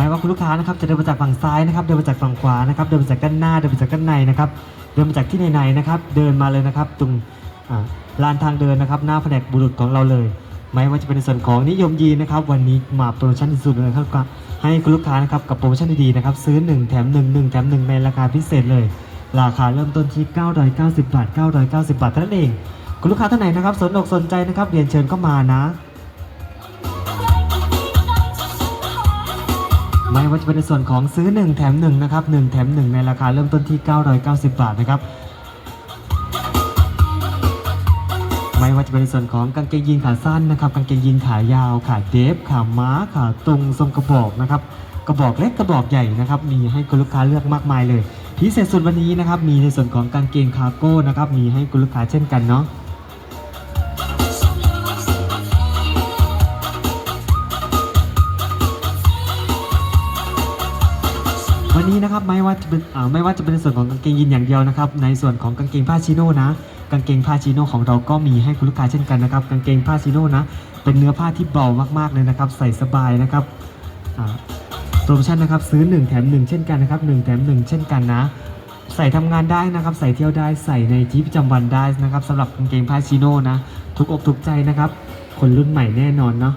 หมายว่าคุณลูกค้านะครับจะเดินมาจากฝั่งซ้ายนะครับ เดินมาจากฝั่งขวานะครับ เดินมาจากด้านหน้า เดินมาจากด้านในนะครับ เดินมาจากที่ไหนๆนะครับ เดินมาเลยนะครับ ตรงลานทางเดินนะครับ หน้าแผนกบุรุษของเราเลย ไม่ว่าจะเป็นในส่วนของนิยมยีนะครับ วันนี้มาโปรโมชั่นสุดๆเลยครับให้คุณลูกค้านะครับกับโปรโมชั่นดีๆนะครับ ซื้อ 1 แถม 1 1 แถม 1 ในราคาพิเศษเลย ราคาเริ่มต้นที่ 990 บาท 990 บาทเท่านั้นเอง คุณลูกค้าท่านไหนนะครับ สนอกสนใจนะครับ เรียนเชิญเข้ามานะ ไม่ว่าจะเป็นในส่วนของซื้อ 1 แถม1นะครับ1แถม 1 ในราคาเริ่มต้นที่ 990 บาทนะครับไม่ว่าจะเป็นในส่วนของกางเกงยีนขาสั้นนะครับกางเกงยีนขายาวขาเดฟขาม้าขาตรงทรงกระบอกนะครับกระบอกเล็กกระบอกใหญ่นะครับมีให้คุณลูกค้าเลือกมากมายเลยพิเศษสุดวันนี้นะครับมีในส่วนของกางเกงคาร์โก้นะครับมีให้คุณลูกค้าเช่นกันเนาะ นี้นะครับไม่ว่าจะเป็นไม่ว่าจะเป็นส่วนของกางเกงยีนอย่างเดียวนะครับ ในส่วนของกางเกงผ้าชิโน่นะ กางเกงผ้าชิโน่ของเราก็มีให้คุณลูกค้าเช่นกันนะครับ กางเกงผ้าชิโน่นะ เป็นเนื้อผ้าที่เบามากๆเลยนะครับ ใส่สบายนะครับโปรโมชั่นนะครับซื้อ 1 แถม 1 เช่นกันนะครับ1แถม 1 เช่นกันนะ ใส่ทำงานได้นะครับ ใส่เที่ยวได้ใส่ในชีวิตประจำวันได้นะครับสำหรับกางเกงผ้าชิโน่นะถูกอกถูกใจนะครับ คนรุ่นใหม่แน่นอนเนาะ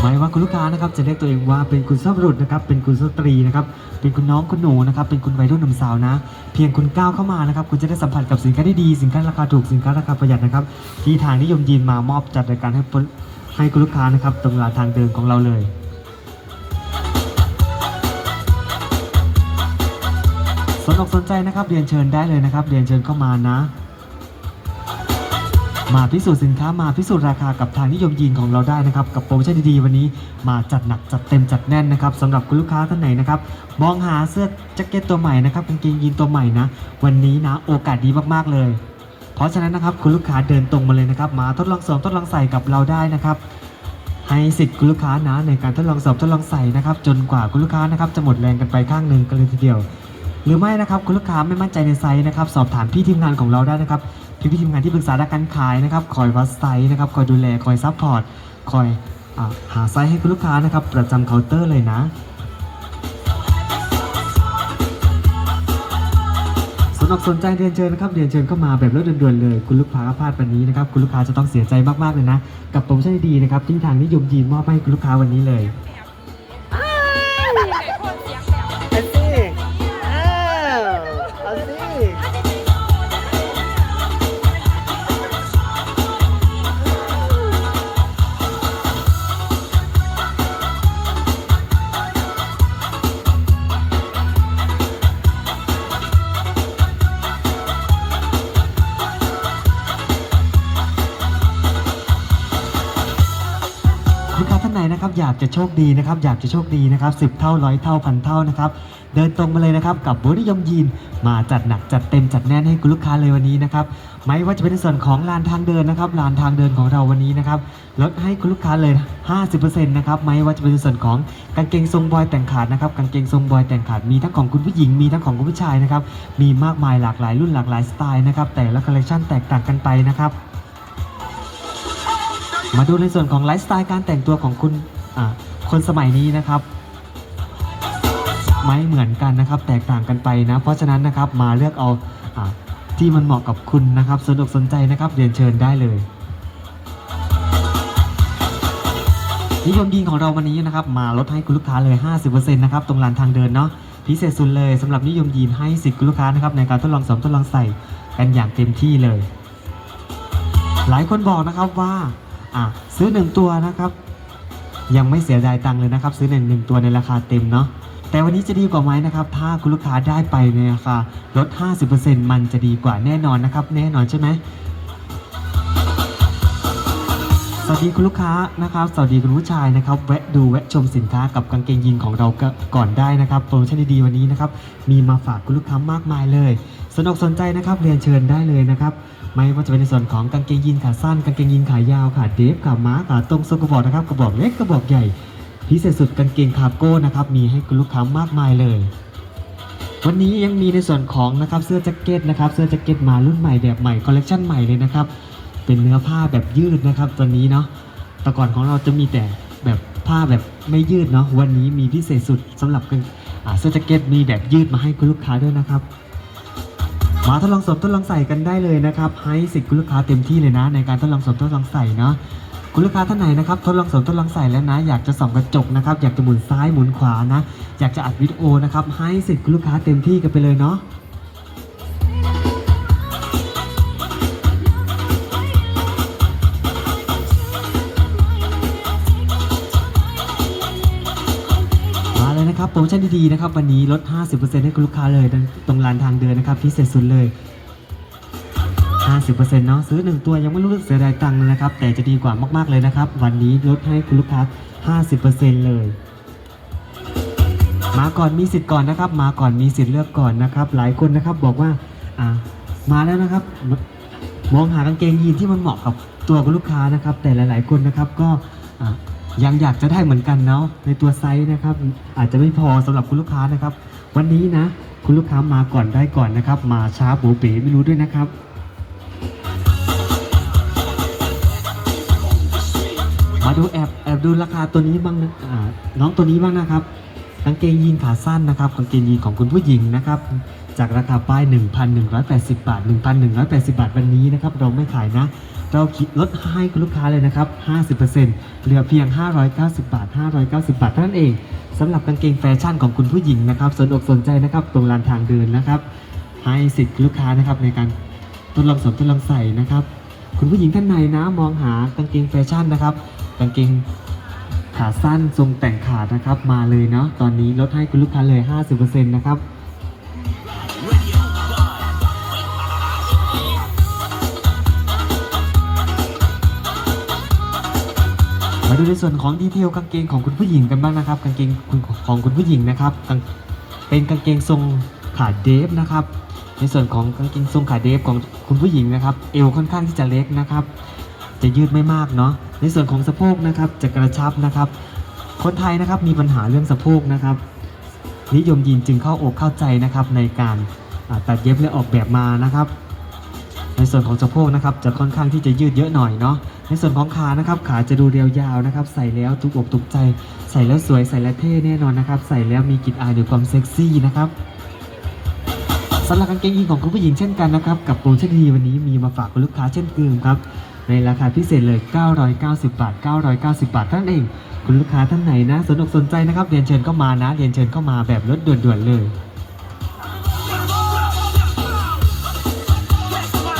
หมายว่าคุณลูกค้านะครับจะเรียกตัวเองว่าเป็นคุณสาพบุรุษนะครับ เป็นคุณสตรีนะครับ เป็นคุณน้องคุณหนูนะครับ เป็นคุณวัยรุ่นหนุ่มสาวนะ เพียงคุณก้าวเข้ามานะครับ คุณจะได้สัมผัสกับสินค้าที่ดี สินค้าราคาถูก สินค้าราคาประหยัดนะครับ ที่ทางนิยมยีนมามอบจัดรายการให้ให้คุณลูกค้านะครับ ตรงลานทางเดินของเราเลยสนอกสนใจนะครับ เรียนเชิญได้เลยนะครับ เรียนเชิญเข้ามานะ มาพิสูจน์สินค้ามาพิสูจน์ราคากับทางนิยมยีนของเราได้นะครับ กับโปรโมชั่นดีๆวันนี้มาจัดหนักจัดเต็มจัดแน่นนะครับสำหรับคุณลูกค้าท่านไหนนะครับมองหาเสื้อแจ็คเก็ตตัวใหม่นะครับกางเกงยีนตัวใหม่นะ วันนี้นะโอกาสดีมากๆเลย เพราะฉะนั้นนะครับคุณลูกค้าเดินตรงมาเลยนะครับ มาทดลองสวมทดลองใส่กับเราได้นะครับให้สิทธิ์คุณลูกค้านะในการทดลองสวมทดลองใส่นะครับ จนกว่าคุณลูกค้านะครับจะหมดแรงกันไปข้างหนึ่งกันเลยทีเดียว หรือไม่นะครับคุณลูกค้าไม่มั่นใจในไซส์นะครับสอบถามพี่ทีมงานของเราได้นะครับพี่พี่ทีมงานที่ปรึกษาด้านการขายนะครับคอยวัดไซส์นะครับคอยดูแลคอยซัพพอร์ตคอยอหาไซส์ให้คุณลูกค้านะครับประจำเคาน์เตอร์เลยนะสนอกสนใจเรียนเชิญนะครับเรียนเชิญเข้ามาแบบรถด่วนๆเลย คุณลูกค้าพลาดวันนี้นะครับคุณลูกค้าจะต้องเสียใจมากๆเลยนะ กับโปรโมชั่นดีๆนะครับที่ทางนิยมยีนมอบให้คุณลูกค้าวันนี้เลยานไหนนะครับอยากจะโชคดีนะครับ อยากจะโชคดีนะครับสิบเท่าร้อยเท่าพันเท่านะครับ เดินตรงมาเลยนะครับ กับบุริยมยีนมาจัดหนักจัดเต็มจัดแน่นให้คุณลูกค้าเลยวันนี้นะครับ ไม่ว่าจะเป็นในส่วนของลานทางเดินนะครับลานทางเดินของเราวันนี้นะครับลดให้คุณลูกค้าเลย 50%นะครับไม่ว่าจะเป็นในส่วนของกางเกงทรงบอยแต่งขาดนะครับกางเกงทรงบอยแต่งขาดมีทั้งของคุณผู้หญิงมีทั้งของคุณผู้ชายนะครับมีมากมายหลากหลายรุ่นหลากหลายสไตล์นะครับแต่ละคอลเลคชันแตกต่างกันไปนะครับมาดูในส่วนของไลฟ์สไตล์การแต่งตัวของคุณ อ่าคนสมัยนี้นะครับ ไม่เหมือนกันนะครับ แตกต่างกันไปนะ เพราะฉะนั้นนะครับมาเลือกเอาอที่มันเหมาะกับคุณนะครับสนุกสนใจนะครับเรียนเชิญได้เลย นิยมยีนของเราวันนี้นะครับ มาลดให้คุณลูกค้าเลย 50%นะครับตรงลานทางเดินเนาะพิเศษสุดเลยสำหรับนิยมยีนให้สิทธิ์คุณลูกค้านะครับในการทดลองสวมทดลองใส่กันอย่างเต็มที่เลย หลายคนบอกนะครับว่า อะซื้อหนึ่งตัวนะครับ ยังไม่เสียดายตังค์เลยนะครับ ซื้อหนึ่งหนึ่งตัวในราคาเต็มเนาะแต่วันนี้จะดีกว่าไหมนะครับ ถ้าคุณลูกค้าได้ไปในราคาลด 50%มันจะดีกว่าแน่นอนนะครับ แน่นอนใช่ไหมสวัสดีคุณลูกค้านะครับ สวัสดีคุณผู้ชายนะครับ แวะดูแวะชมสินค้ากับกางเกงยีนของเราก็ก่อนได้นะครับโปรโมชั่นดีๆวันนี้นะครับ มีมาฝากคุณลูกค้ามากมายเลย สนอกสนใจนะครับเรียนเชิญได้เลยนะครับ ไม่ว่าจะเป็นในส่วนของกางเกงยีนขาสั้นกางเกงยีนขายาวขาเดฟขาม้าขาตรงทรงกระบอกนะครับกระบอกเล็กกระบอกใหญ่พิเศษสุดกางเกงคาร์โก้นะครับมีให้คุณลูกค้ามากมายเลยวันนี้ยังมีในส่วนของนะครับเสื้อแจ็คเก็ตนะครับเสื้อแจ็คเก็ตมารุ่นใหม่แบบใหม่คอลเลคชันใหม่เลยนะครับเป็นเนื้อผ้าแบบยืดนะครับตัวนี้เนาะแต่ก่อนของเราจะมีแต่แบบผ้าแบบไม่ยืดเนาะวันนี้มีพิเศษสุดสำหรับเสื้อแจ็คเก็ตมีแบบยืดมาให้คุณลูกค้าด้วยนะครับ มาทดลองสวมทดลองใส่กันได้เลยนะครับ ให้สิทธิ์คุณลูกค้าเต็มที่เลยนะ ในการทดลองสวมทดลองใส่เนาะคุณลูกค้าท่านไหนนะครับทดลองสวมทดลองใส่แล้วนะ อยากจะส่องกระจกนะครับ อยากจะหมุนซ้ายหมุนขวานะ อยากจะอัดวิดีโอนะครับ ให้สิทธิ์คุณลูกค้าเต็มที่กันไปเลยเนาะ รโปรโมชั่นดีๆนะครับ วันนี้ลด 50%ให้คุณลูกค้าเลย ตรงลานทางเดินนะครับพิเศษสุดเลย 50%เนาะซื้อ 1 ตัวยังไม่รู้สึกเสียดายตังค์เลยนะครับ แต่จะดีกว่ามากๆเลยนะครับ วันนี้ลดให้คุณลูกค้า 50%เลย มาก่อนมีสิทธิ์ก่อนนะครับ มาก่อนมีสิทธิ์เลือกก่อนนะครับ หลายคนนะครับบอกว่าอ่ามาแล้วนะครับ มองหากางเกงยีนที่มันเหมาะกับตัวคุณลูกค้านะครับ แต่หลาย ๆ คนนะครับก็อะ ยังอยากจะได้เหมือนกันเนาะในตัวไซส์นะครับ อาจจะไม่พอสำหรับคุณลูกค้านะครับ วันนี้นะ คุณลูกค้ามาก่อนได้ก่อนนะครับ มาช้าปูเป๋ไม่รู้ด้วยนะครับมาดูแอบแอบดูราคาตัวนี้บ้างนะน้องตัวนี้บ้างนะครับกางเกงยีนขาสั้นนะครับกางเกงยีนของคุณผู้หญิงนะครับ จากราคาป้าย 1,180 บาท 1,180 บาทวันนี้นะครับ เราไม่ขายนะ เราคิดลดให้คุณลูกค้าเลยนะครับ 50%เหลือเพียง 590 บาท 590 บาทเท่านั้นเองสำหรับกางเกงแฟชั่นของคุณผู้หญิงนะครับ สนอกสนใจนะครับ ตรงลานทางเดินนะครับ ให้สิทธิ์ลูกค้านะครับในการทดลองสวมทดลองใส่นะครับ คุณผู้หญิงท่านไหนนะมองหากางเกงแฟชั่นนะครับ กางเกงขาสั้นทรงแต่งขาดนะครับ มาเลยเนาะตอนนี้ลดให้คุณลูกค้าเลย 50%นะครับ ดูในส่วนของดีเทลกางเกงของคุณผู้หญิงกันบ้างนะครับ กางเกงคุณของคุณผู้หญิงนะครับ เป็นกางเกงทรงขาเดฟนะครับ ในส่วนของกางเกงทรงขาเดฟของคุณผู้หญิงนะครับ เอวค่อนข้างที่จะเล็กนะครับ จะยืดไม่มากเนาะ ในส่วนของสะโพกนะครับจะกระชับนะครับ คนไทยนะครับมีปัญหาเรื่องสะโพกนะครับ นิยมยีนจึงเข้าอกเข้าใจนะครับในการตัดเย็บและออกแบบมานะครับ ในส่วนของสะโพกนะครับจะค่อนข้างที่จะยืดเยอะหน่อยเนาะ ในส่วนของขานะครับขาจะดูเรียวยาวนะครับ ใส่แล้วถูกอกถูกใจ ใส่แล้วสวยใส่แล้วเท่แน่นอนนะครับ ใส่แล้วมีกลิ่นอายหรือความเซ็กซี่นะครับสำหรับกางเกงยีนของคุณผู้หญิงเช่นกันนะครับ กับโปรโมชั่นดีวันนี้มีมาฝากคุณลูกค้าเช่นเดิมครับ ในราคาพิเศษเลย 990 บาท 990 บาทเท่านั้นเอง คุณลูกค้าท่านไหนนะสนอกสนใจนะครับเรียนเชิญเข้ามานะเรียนเชิญเข้ามาแบบรถด่วนๆเลย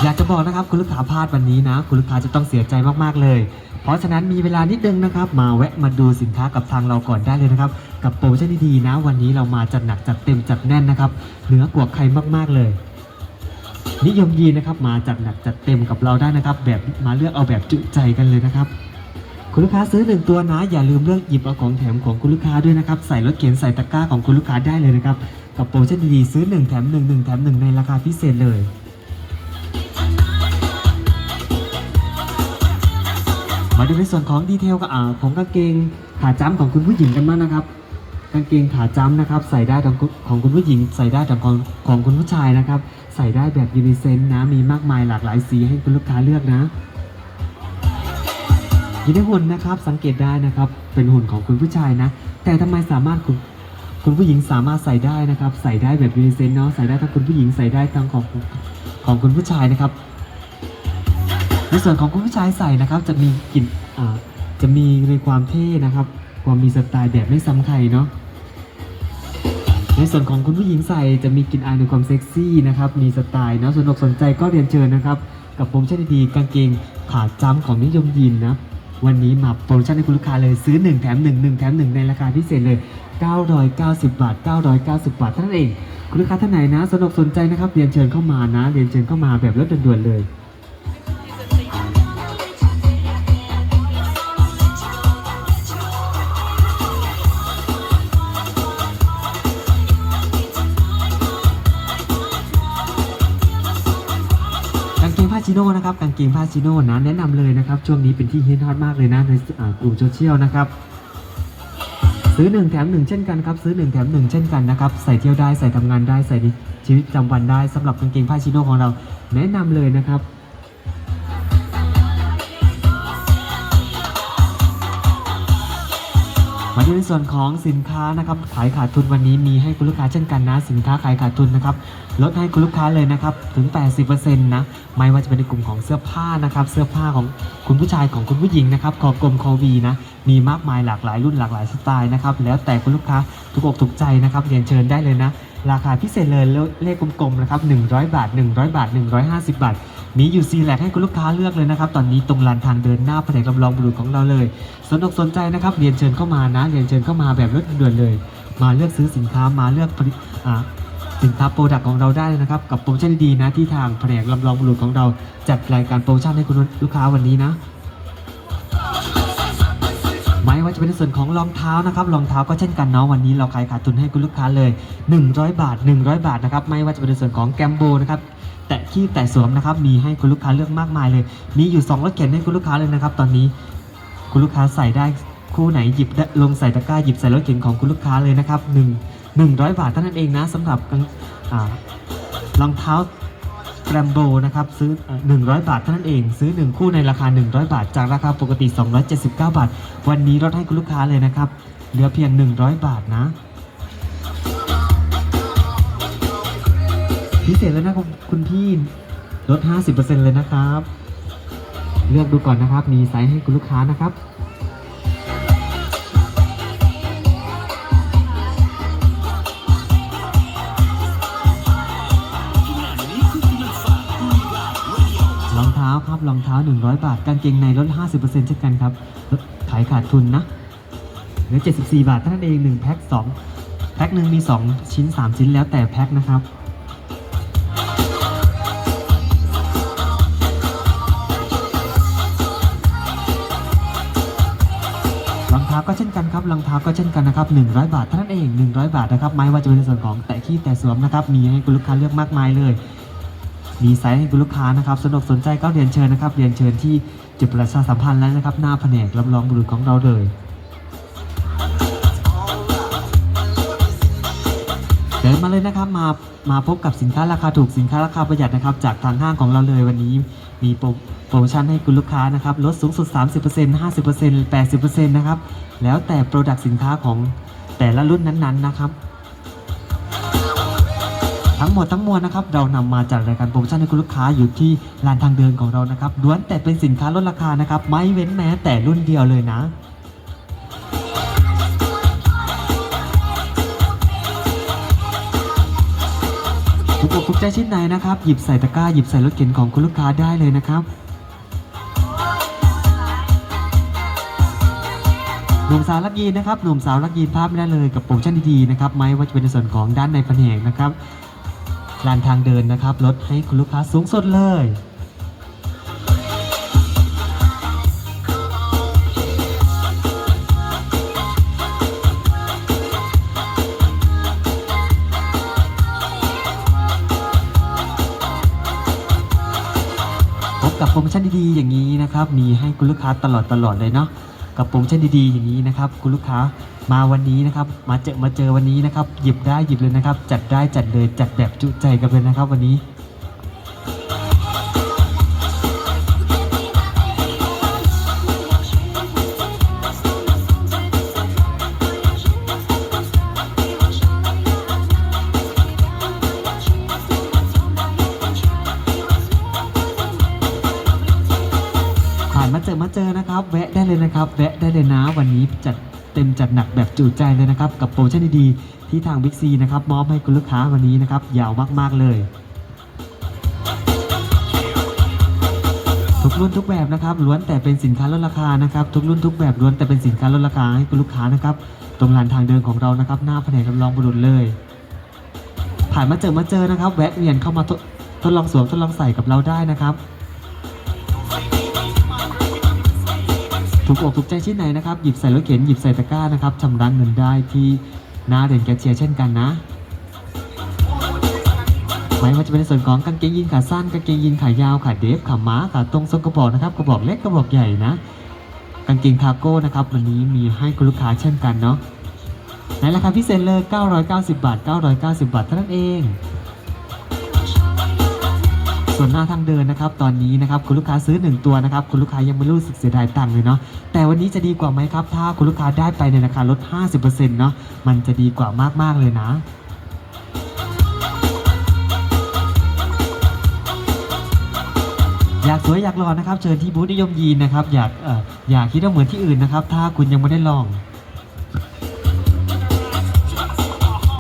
อยากจะบอกนะครับคุณลูกค้าพลาดวันนี้นะ คุณลูกค้าจะต้องเสียใจมากๆเลย เพราะฉะนั้นมีเวลานิดนึงนะครับ มาแวะมาดูสินค้ากับทางเราก่อนได้เลยนะครับ กับโปรโมชั่นดีๆนะ วันนี้เรามาจัดหนักจัดเต็มจัดแน่นนะครับเหนือกว่าใครมากๆเลย นิยมยีนะครับมาจัดหนักจัดเต็มกับเราได้นะครับ แบบมาเลือกเอาแบบจุใจกันเลยนะครับคุณลูกค้าซื้อหนึ่งตัวนะ อย่าลืมเลือกหยิบเอาของแถมของคุณลูกค้าด้วยนะครับ ใส่รถเข็นใส่ตะกร้าของคุณลูกค้าได้เลยนะครับ กับโปรโมชั่นดีๆซื้อ1แถม1 1แถม1ในราคาพิเศษเลย มาดูในส่วนของดีเทลกับอ่าของกางเกงขาจ้ำของคุณผู้หญิงกันบ้างนะครับ กางเกงขาจ้ำนะครับ ใส่ได้ของคุณของคุณผู้หญิง ใส่ได้ของของของคุณผู้ชายนะครับ ใส่ได้แบบยูนิเซนนะมีมากมายหลากหลายสีให้คุณลูกค้าเลือกนะอยู่ในหุ่นนะครับสังเกตได้นะครับ เป็นหุ่นของคุณผู้ชายนะ แต่ทำไมสามารถคุณคุณผู้หญิงสามารถใส่ได้นะครับ ใส่ได้แบบยูนิเซนเนาะใส่ได้ทั้งคุณผู้หญิงใส่ได้ทั้งของของคุณผู้ชายนะครับ ในส่วนของคุณผู้ชายใส่นะครับจะมีกลิ่นอ่าจะมีในความเท่นะครับ ความมีสไตล์แบบไม่ซ้ำใครเนาะในส่วนของคุณผู้หญิงใส่จะมีกลิ่นอายในความเซ็กซี่นะครับมีสไตล์เนาะสนอกสนใจก็เรียนเชิญนะครับ กับโปรโมชั่นดีๆกางเกงขาจ้ำของนิยมยีนนะวันนี้มาโปรโมชั่นให้คุณลูกค้าเลยซื้อ 1 แถม 1 1 แถม 1 ในราคาพิเศษเลย 990 บาท 990 บาทเท่านั้นเอง คุณลูกค้าท่านไหนนะ สนอกสนใจนะครับ เรียนเชิญเข้ามานะ เรียนเชิญเข้ามาแบบรถด่วนๆเลย ชิโน่นะครับกางเกงผ้าชิโน่นะแนะนำเลยนะครับช่วงนี้เป็นที่ฮิตฮอตมากเลยนะในกลุ่มโซเชียลนะครับซื้อ 1 แถม 1 เช่นกันครับซื้อ 1 แถม 1 เช่นกันนะครับใส่เที่ยวได้ใส่ทำงานได้ใส่ชีวิตประจำวันได้สำหรับกางเกงผ้าชิโน่ของเรา แนะนำเลยนะครับ มาดูในส่วนของสินค้านะครับขายขาดทุนวันนี้มีให้คุณลูกค้าเช่นกันนะ สินค้าขายขาดทุนนะครับลดให้คุณลูกค้าเลยนะครับถึง 80%นะไม่ว่าจะเป็นในกลุ่มของเสื้อผ้านะครับเสื้อผ้าของคุณผู้ชายของคุณผู้หญิงนะครับคอกลมคอวีนะมีมากมายหลากหลายรุ่นหลากหลายสไตล์นะครับแล้วแต่คุณลูกค้าถูกอกถูกใจนะครับเรียนเชิญได้เลยนะ ราคาพิเศษเลยเลขกลมๆนะครับ100 บาท 100 บาท 150 บาท มีอยู่ซีแลกให้คุณลูกค้าเลือกเลยนะครับตอนนี้ตรงลานทางเดินหน้าแผนกลำลองบุรุษของเราเลยสนอกสนใจนะครับเรียนเชิญเข้ามานะเรียนเชิญเข้ามาแบบรวดด่วนเลย มาเลือกซื้อสินค้ามาเลือกสินค้าโปรดักต์ของเราได้เลยนะครับ กับโปรโมชั่นดีๆนะที่ทางแผนกลำลองบุรุษของเราจัดรายการโปรโมชั่นให้คุณลูกค้าวันนี้นะ ไม่ว่าจะเป็นในส่วนของรองเท้านะครับรองเท้าก็เช่นกันเนาะวันนี้เราขายขาดทุนให้คุณลูกค้าเลย 100 บาท 100 บาทนะครับไม่ว่าจะเป็นในส่วนของแกมโบนะครับแตะขี้แตะสวมนะครับมีให้คุณลูกค้าเลือกมากมายเลย มีอยู่2รถเข็นให้คุณลูกค้าเลยนะครับตอนนี้คุณลูกค้าใส่ได้คู่ไหนหยิบลงใส่ตะกร้าหยิบใส่รถเข็นของคุณลูกค้าเลยนะครับ1 100 บาทเท่านั้นเองนะสำหรับรองเท้า แรมโบนะครับซื้อเอ่อ100 บาทเท่านั้นเอง ซื้อ 1 คู่ในราคา 100 บาท จากราคาปกติ 279 บาท วันนี้ลดให้คุณลูกค้าเลยนะครับ เหลือเพียง 100 บาทนะ พิเศษแล้วนะครับคุณพี่ลด 50%เลยนะครับ เลือกดูก่อนนะครับ มีไซส์ให้คุณลูกค้านะครับาครับรองเท้า 100 บาท กางเกงในลด 50%เช่นกันครับ ขายขาดทุนนะ เหลือ 74 บาทเท่านั้นเอง 1 แพ็ค 2 แพ็คหนึ่งมี 2 ชิ้น 3 ชิ้นแล้วแต่แพ็คนะครับรองเท้าก็เช่นกันครับรองเท้าก็เช่นกันนะครับ 100 บาทเท่านั้นเอง 100 บาทนะครับ ไม่ว่าจะเป็นในส่วนของแตะขี้แตะสวมนะครับ มีให้คุณลูกค้าเลือกมากมายเลย มีไซส์ให้คุณลูกค้านะครับสนุกสนใจก็เรียนเชิญนะครับ เรียนเชิญที่จุดประชาสัมพันธ์แล้วนะครับ หน้าแผนกรับรองบุรุษของเราเลยเดินมาเลยนะครับมามาพบกับสินค้าราคาถูกสินค้าราคาประหยัดนะครับ จากทางห้างของเราเลยวันนี้มีโปรโมชั่นให้คุณลูกค้านะครับลดสูงสุด 30% 50% 80%นะครับแล้วแต่โปรดักต์สินค้าของแต่ละรุ่นนั้นๆนะครับ ทั้งหมดทั้งมวลนะครับเรานำมาจัดรายการโปรโมชั่นให้คุณลูกค้าอยู่ที่ลานทางเดินของเรานะครับล้วนแต่เป็นสินค้าลดราคานะครับไม่เว้นแม้แต่รุ่นเดียวเลยนะถูกอกถูกใจชิ้นไหนนะครับ หยิบใส่ตะกร้าหยิบใส่รถเข็นของคุณลูกค้าได้เลยนะครับหนุ่มสาวรักยีนนะครับหนุ่มสาวรักยีนพลาดไม่ได้เลยกับโปรโมชั่นดีๆนะครับไม่ว่าจะเป็นในส่วนของด้านในแผนกนะครับ ลานทางเดินนะครับ ลดให้คุณลูกค้าสูงสุดเลย พบกับโปรโมชั่นดีๆอย่างนี้นะครับ มีให้คุณลูกค้าตลอดตลอดเลยเนาะ กับโปรโมชั่นดีๆอย่างนี้นะครับ คุณลูกค้า มาวันนี้นะครับ มาเจอมาเจอวันนี้นะครับ หยิบได้หยิบเลยนะครับ จัดได้จัดเลยจัดแบบจุใจกันเลยนะครับ วันนี้ผ่านมาเจอมาเจอนะครับ แวะได้เลยนะครับ แวะได้เลยนะ วันนี้จัด เต็มจัดหนักแบบจุใจเลยนะครับ กับโปรโมชั่นดีๆที่ทางบิ๊กซีนะครับมอบให้คุณลูกค้าวันนี้นะครับ ยาวมากๆเลย ทุกรุ่นทุกแบบนะครับล้วนแต่เป็นสินค้าลดราคานะครับทุกรุ่นทุกแบบล้วนแต่เป็นสินค้าลดราคาให้คุณลูกค้านะครับตรงลานทางเดินของเรานะครับ หน้าแผนกจำลองบุรุษเลย ผ่านมาเจอมาเจอนะครับ แวะเวียนเข้ามาทดทดลองสวมทดลองใส่กับเราได้นะครับ ถูกอกถูกใจชิ้นไหนนะครับ หยิบใส่รถเข็นหยิบใส่ตะกร้านะครับชำระเงินได้ที่หน้าเด่นแกเชียร์เช่นกันนะไม่ว่าจะเป็นในส่วนของกางเกงยีนขาสั้นกางเกงยีนขายาวขาเดฟขาม้าขาตรงทรงกระบอกนะครับกระบอกเล็กกระบอกใหญ่นะกางเกงคาโก้นะครับวันนี้มีให้คุณลูกค้าเช่นกันเนาะในราคาพิเศษเลย 990 บาท 990 บาทเท่านั้นเอง ส่วนหน้าทางเดินนะครับ ตอนนี้นะครับคุณลูกค้าซื้อ 1 ตัวนะครับคุณลูกค้ายังไม่รู้สึกเสียดายตังค์เลยเนาะแต่วันนี้จะดีกว่าไหมครับ ถ้าคุณลูกค้าได้ไปในราคาลด 50%เนาะมันจะดีกว่ามากๆเลยนะอยากสวยอยากหล่อนะครับเชิญที่บูธนิยมยีนนะครับอยากเอ่ออยากคิดว่าเหมือนที่อื่นนะครับ ถ้าคุณยังไม่ได้ลอง